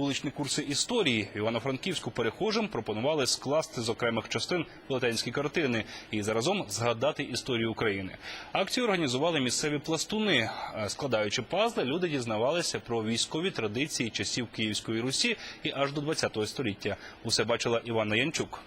Вуличні курси історії в Івано-Франківську перехожим пропонували скласти з окремих частин велетенські картини і заразом згадати історію України. Акцію організували місцеві пластуни. Е, Складаючи пазли, люди дізнавалися про військові традиції часів Київської Русі і аж до ХХ століття. Усе бачила Івана Янчук.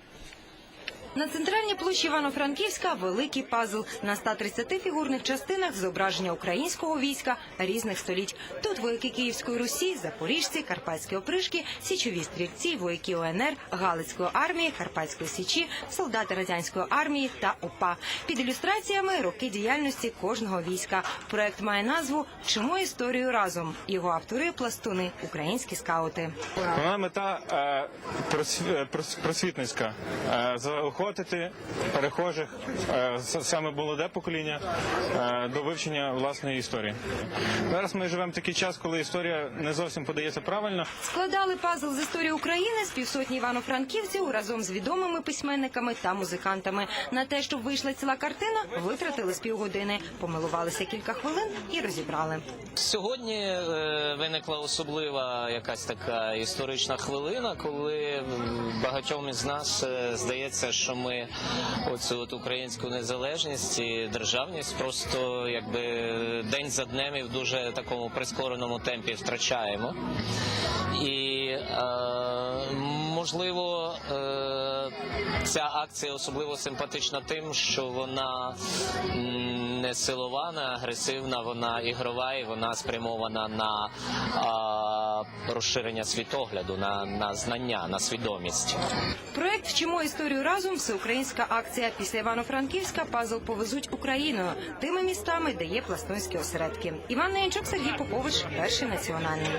На центральній площі Івано-Франківська великий пазл на 130 фігурних частинах зображення українського війська різних століть. Тут вояки Київської Русі, запоріжці, карпатські опришки, січові стрільці, вояки ОНР, Галицької армії, Карпатської січі, солдати радянської армії та ОПА. Під ілюстраціями роки діяльності кожного війська. Проект має назву Вчимо історію разом. Його автори пластуни, українські скаути. Вона мета е, е, просвітницька е, заохотити перехожих, е, саме молоде покоління, е, до вивчення власної історії. Зараз ми живемо в такий час, коли історія не зовсім подається правильно. Складали пазл з історії України з півсотні івано-франківців разом з відомими письменниками та музикантами. На те, щоб вийшла ціла картина, витратили з півгодини, помилувалися кілька хвилин і розібрали. Сьогодні е, виникла особлива якась така історична хвилина, коли багатьом із нас здається, що ми оцю от українську незалежність і державність просто якби день за днем і в дуже такому прискореному темпі втрачаємо. І е, можливо, е, ця акція особливо симпатична тим, що вона не силова, не агресивна, вона ігрова і вона спрямована на розширення світогляду, на, на знання, на свідомість. Проект Вчимо історію разом всеукраїнська акція. Після Івано-Франківська пазл повезуть Україною тими містами, де є пластунські осередки. Іван Ненчук, Сергій Попович, перший національний.